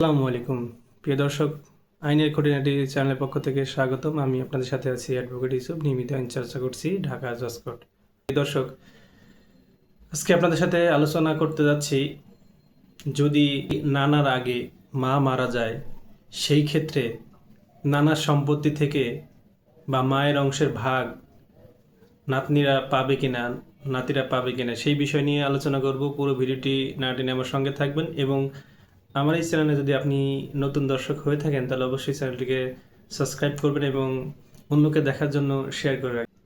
আসসালামু আলাইকুম। প্রিয় দর্শক, আইনের খুঁটিনাটি চ্যানেলের পক্ষ থেকে স্বাগতম। আমি আপনাদের সাথে আছি অ্যাডভোকেট ইউসুফ, নিয়মিত আইন চর্চা করছি ঢাকা জসকোট প্রিয় দর্শক, আজকে আপনাদের সাথে আলোচনা করতে যাচ্ছি, যদি নানার আগে মা মারা যায়, সেই ক্ষেত্রে নানার সম্পত্তি থেকে বা মায়ের অংশের ভাগ নাতনিরা পাবে কিনা, নাতিরা পাবে কিনা, সেই বিষয় নিয়ে আলোচনা করব। পুরো ভিডিওটি না টেনে আমার সঙ্গে থাকবেন এবং আমার এই চ্যানেলে যদি আপনি নতুন দর্শক হয়ে থাকেন, তাহলে অবশ্যই চ্যানেলটিকে সাবস্ক্রাইব করবেন এবং অন্যকে দেখার জন্য শেয়ার করে রাখবেন।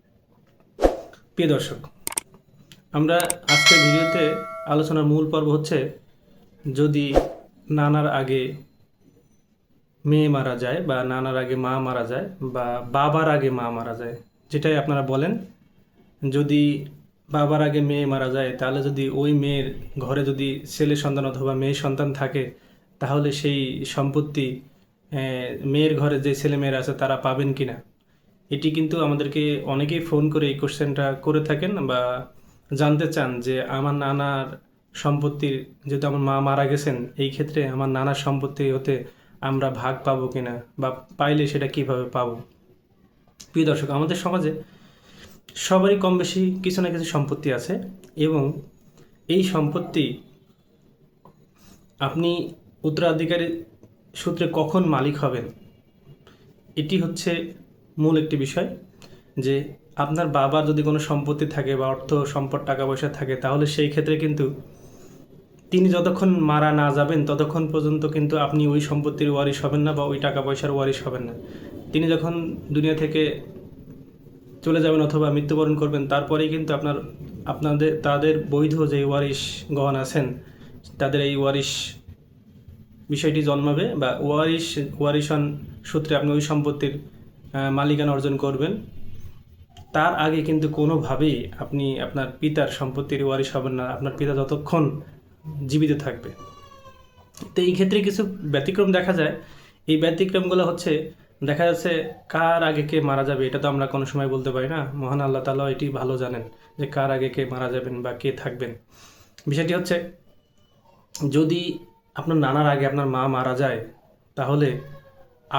প্রিয় দর্শক, আমরা আজকের ভিডিওতে আলোচনার মূল পর্ব হচ্ছে, যদি নানার আগে মেয়ে মারা যায় বা নানার আগে মা মারা যায় বা বাবার আগে মা মারা যায়, যেটাই আপনারা বলেন, যদি বাবার আগে মেয়ে মারা যায়, তাহলে যদি ওই মেয়ের ঘরে যদি ছেলে সন্তান অথবা মেয়ে সন্তান থাকে, তাহলে সেই সম্পত্তি মেয়ের ঘরে যে ছেলে মেয়েরা আছে তারা পাবেন কিনা? এটি কিন্তু আমাদেরকে অনেকেই ফোন করে এই কোশ্চেনটা করে থাকেন বা জানতে চান যে আমার নানার সম্পত্তির, যেহেতু আমার মা মারা গেছেন, এই ক্ষেত্রে আমার নানার সম্পত্তি হতে আমরা ভাগ পাবো কিনা বা পাইলে সেটা কীভাবে পাবো? প্রিয় দর্শক, আমাদের সমাজে সবারই কম বেশি কিছু না কিছু সম্পত্তি আছে এবং এই সম্পত্তি আপনি উত্তরাধিকারী সূত্রে কখন মালিক হবেন, এটি হচ্ছে মূল একটি বিষয় যে আপনার বাবার যদি কোনো সম্পত্তি থাকে বা অর্থ, সম্পদ টাকা পয়সা থাকে, তাহলে সেই ক্ষেত্রে কিন্তু তিনি যতক্ষণ মারা না যাবেন, ততক্ষণ পর্যন্ত কিন্তু আপনি ওই সম্পত্তির ওয়ারিশ হবেন না বা ওই টাকা পয়সার ওয়ারিশ হবেন না। তিনি যখন দুনিয়া থেকে চলে যাবেন অথবা মৃত্যুবরণ করবেন। তারপরেই কিন্তু আপনার, আপনাদের, তাদের বৈধ যে ওয়ারিশ গণ আছেন, তাদের এই ওয়ারিশ বিষয়টি জন্মাবে বা ওয়ারিশ, ওয়ারিশন সূত্রে আপনি ওই সম্পত্তির মালিকানা অর্জন করবেন। তার আগে কিন্তু কোনোভাবেই আপনি আপনার পিতার সম্পত্তির ওয়ারিশ হবেন না। আপনার পিতা যতক্ষণ জীবিত থাকবে। তো এই ক্ষেত্রে কিছু ব্যতিক্রম দেখা যায়। এই ব্যতিক্রমগুলো হচ্ছে দেখা যাচ্ছে কার আগে কে মারা যাবে, এটা তো আমরা কোনো সময় বলতে পারি না। মহান আল্লাহ তালা এটি ভালো জানেন যে কার আগে কে মারা যাবেন বা কে থাকবেন। বিষয়টি হচ্ছে, যদি আপনার নানার আগে আপনার মা মারা যায়, তাহলে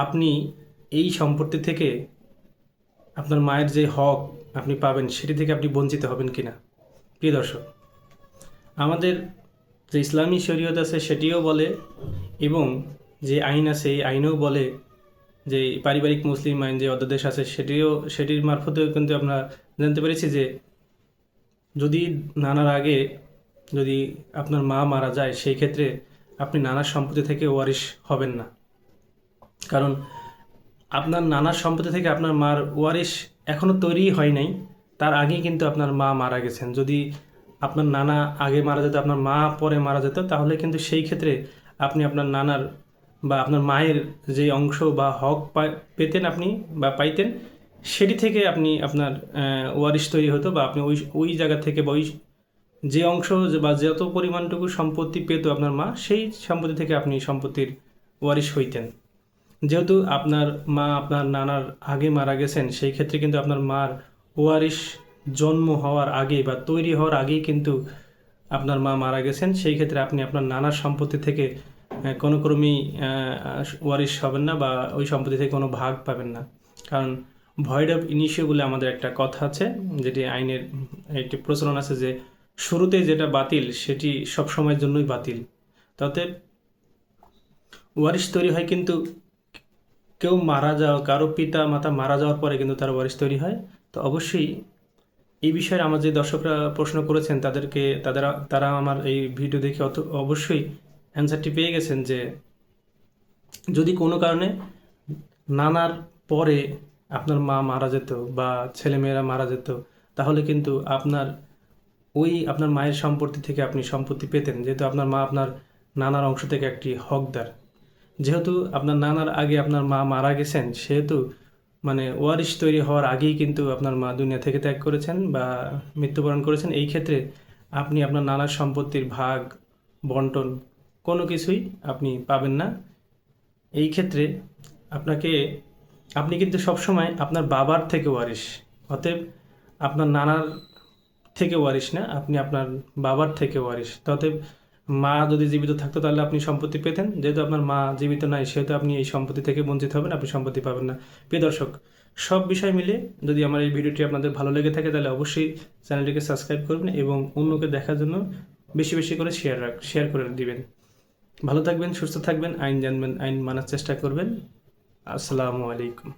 আপনি এই সম্পত্তি থেকে আপনার মায়ের যে হক আপনি পাবেন, সেটি থেকে আপনি বঞ্চিত হবেন কিনা? প্রিয় দর্শক, আমাদের যে ইসলামী শরীয়ত আছে সেটিও বলে এবং যে আইন আছে এই আইনেও বলে যে পারিবারিক মুসলিম আইন যে অধ্যাদেশ আছে সেটিও, সেটির মারফতেও কিন্তু আমরা জানতে পেরেছি যে যদি নানার আগে যদি আপনার মা মারা যায়, সেই ক্ষেত্রে আপনি নানার সম্পত্তি থেকে ওয়ারিশ হবেন না। কারণ আপনার নানার সম্পত্তি থেকে আপনার মার ওয়ারিশ এখনও তৈরি হয় নাই, তার আগেই কিন্তু আপনার মা মারা গেছেন। যদি আপনার নানা আগে মারা যেত, আপনার মা পরে মারা যেত, তাহলে কিন্তু সেই ক্ষেত্রে আপনি আপনার নানার বা আপনার মায়ের যে অংশ বা হক পেতেন আপনি বা পাইতেন, সেটি থেকে আপনি আপনার ওয়ারিশ তৈরি হতো বা আপনি ওই ওই জায়গা থেকে বা ওই যে অংশ বা যত পরিমাণটুকু সম্পত্তি পেত আপনার মা, সেই সম্পত্তি থেকে আপনি সম্পত্তির ওয়ারিশ হইতেন। যেহেতু আপনার মা, আপনার নানার আগে মারা গেছেন, সেই ক্ষেত্রে কিন্তু আপনার মার ওয়ারিশ জন্ম হওয়ার আগে বা তৈরি হওয়ার আগেই কিন্তু আপনার মা মারা গেছেন, সেই ক্ষেত্রে আপনি আপনার নানার সম্পত্তি থেকে কোনো ক্রমেই ওয়ারিশ হবেন না বা ওই সম্পত্তি থেকে কোনো ভাগ পাবেন না। কারণ ভয়েড অফ ইনিশিও বলে আমাদের একটা কথা আছে, যেটি আইনের একটি প্রচলন আছে যে শুরুতে যেটা বাতিল, সেটি সব সময়ের জন্যই বাতিল। তাতে ওয়ারিশ তৈরি হয় কিন্তু কেউ মারা যাওয়া, কারও পিতা, মাতা মারা যাওয়ার পরে কিন্তু তার ওয়ারিশ তৈরি হয়। তো অবশ্যই এই বিষয়ে আমার যে দর্শকরা প্রশ্ন করেছেন, তাদেরকে, তাদের, তারা আমার এই ভিডিও দেখে অত অবশ্যই অ্যান্সারটি পেয়ে গেছেন যে যদি কোনো কারণে নানার পরে আপনার মা মারা যেত বা ছেলেমেয়েরা মারা যেত, তাহলে কিন্তু আপনার ওই আপনার মায়ের সম্পত্তি থেকে আপনি সম্পত্তি পেতেন। যেহেতু আপনার মা আপনার নানার অংশ থেকে একটি হকদার। যেহেতু আপনার নানার আগে আপনার মা মারা গেছেন, সেহেতু মানে ওয়ারিশ তৈরি হওয়ার আগেই কিন্তু আপনার মা দুনিয়া থেকে ত্যাগ করেছেন বা মৃত্যুবরণ করেছেন। এই ক্ষেত্রে আপনি আপনার নানার সম্পত্তির ভাগ, বন্টন কোনো কিছুই আপনি পাবেন না। এই ক্ষেত্রে আপনাকে, আপনি কিন্তু সবসময় আপনার বাবার থেকে ওয়ারিশ, অতএব আপনার নানার থেকে ওয়ারিশ না, আপনি আপনার বাবার থেকে ওয়ারিশ। অতএব মা যদি জীবিত থাকতো তাহলে আপনি সম্পত্তি পেতেন, যেহেতু আপনার মা জীবিত নাই, সেহেতু আপনি এই সম্পত্তি থেকে বঞ্চিত হবেন, আপনি সম্পত্তি পাবেন না। প্রিয় দর্শক, সব বিষয় মিলে যদি আমার এই ভিডিওটি আপনাদের ভালো লেগে থাকে তাহলে অবশ্যই চ্যানেলটিকে সাবস্ক্রাইব করবেন এবং অন্যকে দেখার জন্য বেশি বেশি করে শেয়ার রাখ, শেয়ার করে দিবেন। ভালো থাকবেন সুস্থ থাকবেন আইন জানবেন আইন মানার চেষ্টা করবেন। আসসালামু আলাইকুম।